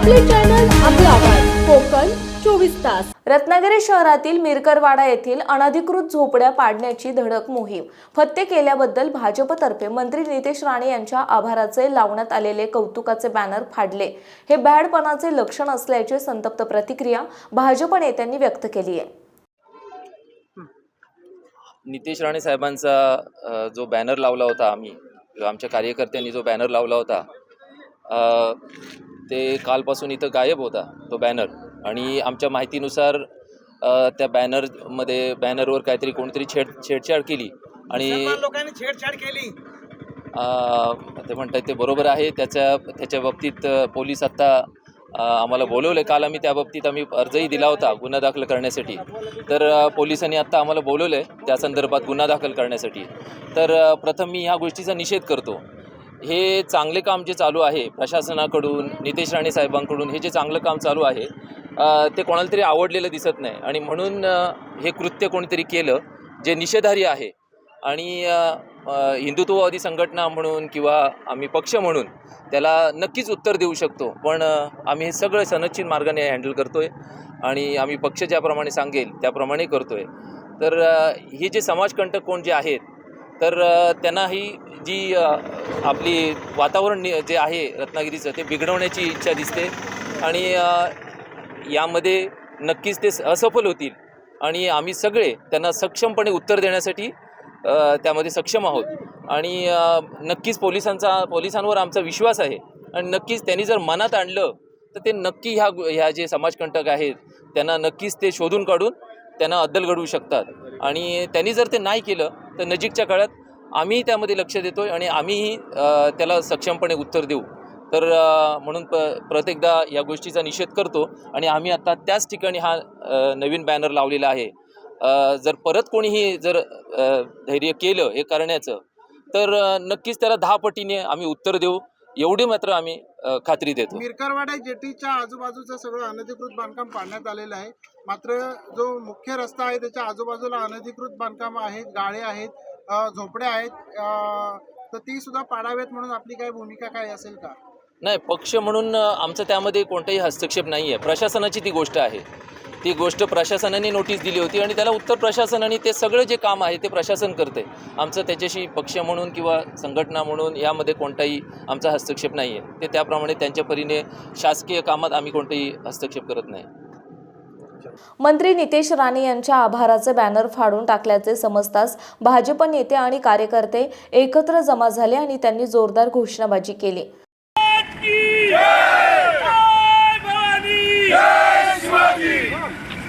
आपले चॅनल आपला आवाज. कोकण चोवीस तास. रत्नागिरी शहरातील मिरकरवाडा येथील अनधिकृत झोपड्या पाडण्याची धडक मोहीम. फत्ते केल्याबद्दल भाजपतर्फे मंत्री नितेश राणे यांच्या आभाराचे लावण्यात आलेले कौतुकाचे बॅनर फाडले. हे बॅडपणाचे लक्षण असल्याची संतप्त प्रतिक्रिया भाजप नेत्यांनी व्यक्त केली आहे. नितेश राणे साहेबांचा जो बॅनर लावला होता आम्ही आमच्या कार्यकर्त्यांनी जो बॅनर लावला होता ते कालपासून इथं गायब होता तो बॅनर आणि आमच्या माहितीनुसार त्या बॅनरमध्ये बॅनरवर काहीतरी कोणीतरी छेड छेडछाड केली. आणि लोकांनी छेडछाड केली. ते म्हणतात ते बरोबर आहे. त्याच्या त्याच्या बाबतीत पोलीस आत्ता आम्हाला बोलवले. काल आम्ही त्या बाबतीत आम्ही अर्जही दिला होता गुन्हा दाखल करण्यासाठी. तर पोलिसांनी आत्ता आम्हाला बोलवलं आहे त्या संदर्भात गुन्हा दाखल करण्यासाठी. तर प्रथम मी ह्या गोष्टीचा निषेध करतो. हे चांगले काम जे चालू आहे प्रशासनाकडून नितेश राणे साहेबांकडून हे जे चांगलं काम चालू आहे ते कोणाला तरी आवडलेलं दिसत नाही. आणि म्हणून हे कृत्य कोणीतरी केलं जे निषेधारी आहे आणि हिंदुत्ववादी संघटना म्हणून किंवा आम्ही पक्ष म्हणून त्याला नक्कीच उत्तर देऊ शकतो. पण आम्ही हे सगळं सनच्छिन मार्गाने हँडल करतो आहे आणि आम्ही पक्ष ज्याप्रमाणे सांगेल त्याप्रमाणे करतो आहे तर हे जे समाजकंटक कोण जे आहेत तर त्यांना ही जी आपली वातावरण नि- जे आहे रत्नागिरीचं ते बिघडवण्याची इच्छा दिसते आणि यामध्ये नक्कीच ते असफल होतील आणि आम्ही सगळे त्यांना सक्षमपणे उत्तर देण्यासाठी त्यामध्ये सक्षम आहोत. आणि नक्कीच पोलिसांचा पोलिसांवर आमचा विश्वास आहे आणि नक्कीच त्यांनी जर मनात आणलं तर ते नक्की ह्या ह्या जे समाजकंटक आहेत त्यांना नक्कीच ते शोधून काढून त्यांना अद्दल घडवू शकतात. आणि त्यांनी जर ते नाही केलं तर नजीकच्या काळात आम्हीही त्यामध्ये लक्ष देतो आहे आणि आम्हीही त्याला सक्षमपणे उत्तर देऊ. तर म्हणून प प्रत्येकदा या गोष्टीचा निषेध करतो आणि आम्ही आता त्याच ठिकाणी हा नवीन बॅनर लावलेला आहे. जर परत कोणीही जर धैर्य केलं हे करण्याचं तर नक्कीच त्याला दहा पटीने आम्ही उत्तर देऊ. एवढी मात्र आम्ही खात्री देतो. मिरकरवाडा जेटीच्या आजूबाजूचं सगळं अनधिकृत बांधकाम पाडण्यात आलेलं आहे. मात्र जो मुख्य रस्ता आहे त्याच्या आजूबाजूला अनधिकृत बांधकाम आहेत गाळे आहेत झोपड्या आहेत तर ती सुद्धा पाडावेत म्हणून आपली काय भूमिका काय असेल का? नाही पक्ष म्हणून आमचं त्यामध्ये कोणताही हस्तक्षेप नाही आहे प्रशासनाची ती गोष्ट आहे. ती गोष्ट प्रशासनाने नोटीस दिली होती आणि त्याला उत्तर प्रशासनाने ते सगळं जे काम आहे ते प्रशासन करते आमचं त्याच्याशी पक्ष म्हणून किंवा संघटना म्हणून यामध्ये कोणताही आमचा हस्तक्षेप नाही आहे ते त्याप्रमाणे त्यांच्या परीने शासकीय कामात आम्ही कोणताही हस्तक्षेप करत नाही. मंत्री नितेश राणे यांच्या आभाराचे बॅनर फाडून टाकल्याचे समजताच भाजप नेते आणि कार्यकर्ते एकत्र जमा झाले आणि त्यांनी जोरदार घोषणाबाजी केली.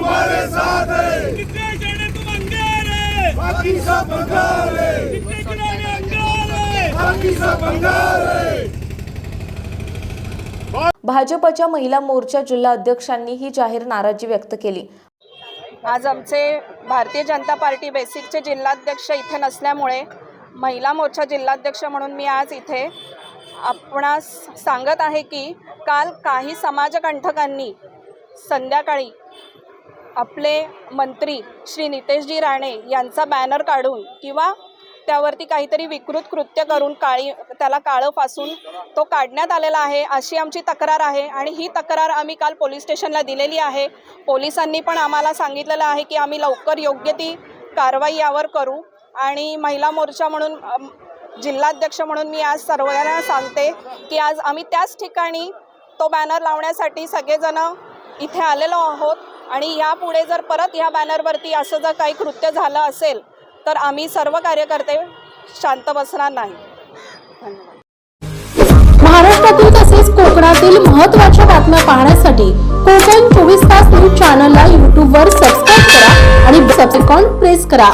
तुम्हारे साथ हैं। तुम अंगार है? बाकी सब है। अंगार है? बाकी सब बंगाल है। भाजपच्या महिला मोर्चा जिल्हा अध्यक्षांनी ही जाहीर नाराजी व्यक्त केली. आज आमचे भारतीय जनता पार्टी बेसिकचे जिल्हाध्यक्ष इथे नसल्यामुळे महिला मोर्चा जिल्हाध्यक्ष म्हणून मी आज इथे आपणास सांगत आहे की काल काही समाजकंठकांनी संध्याकाळी आपले मंत्री श्री नितेशजी राणे यांचा बॅनर काढून किंवा त्यावरती काहीतरी विकृत कृत्य करून काळी त्याला काळं फासून तो काढण्यात आलेला आहे अशी आमची तक्रार आहे. आणि ही तक्रार आम्ही काल पोलीस स्टेशनला दिलेली आहे. पोलिसांनी पण आम्हाला सांगितलेलं आहे की आम्ही लवकर योग्य ती कारवाई यावर करू. आणि महिला मोर्चा म्हणून जिल्हाध्यक्ष म्हणून मी आज सर्वांना सांगते की आज आम्ही त्याच ठिकाणी तो बॅनर लावण्यासाठी सगळेजण इथे आलेलो आहोत. आणि यापुढे जर परत ह्या बॅनरवरती असं जर काही कृत्य झालं असेल तर आम्ही सर्व कार्यकर्ते शांत बसणार नाही. महाराष्ट्रातील तसेच कोकणातील महत्त्वाच्या बातम्या पाहण्यासाठी कोकण चोवीस तास न्यूज चॅनलला यूट्यूबवर सबस्क्राईब करा आणि बेल प्रेस करा.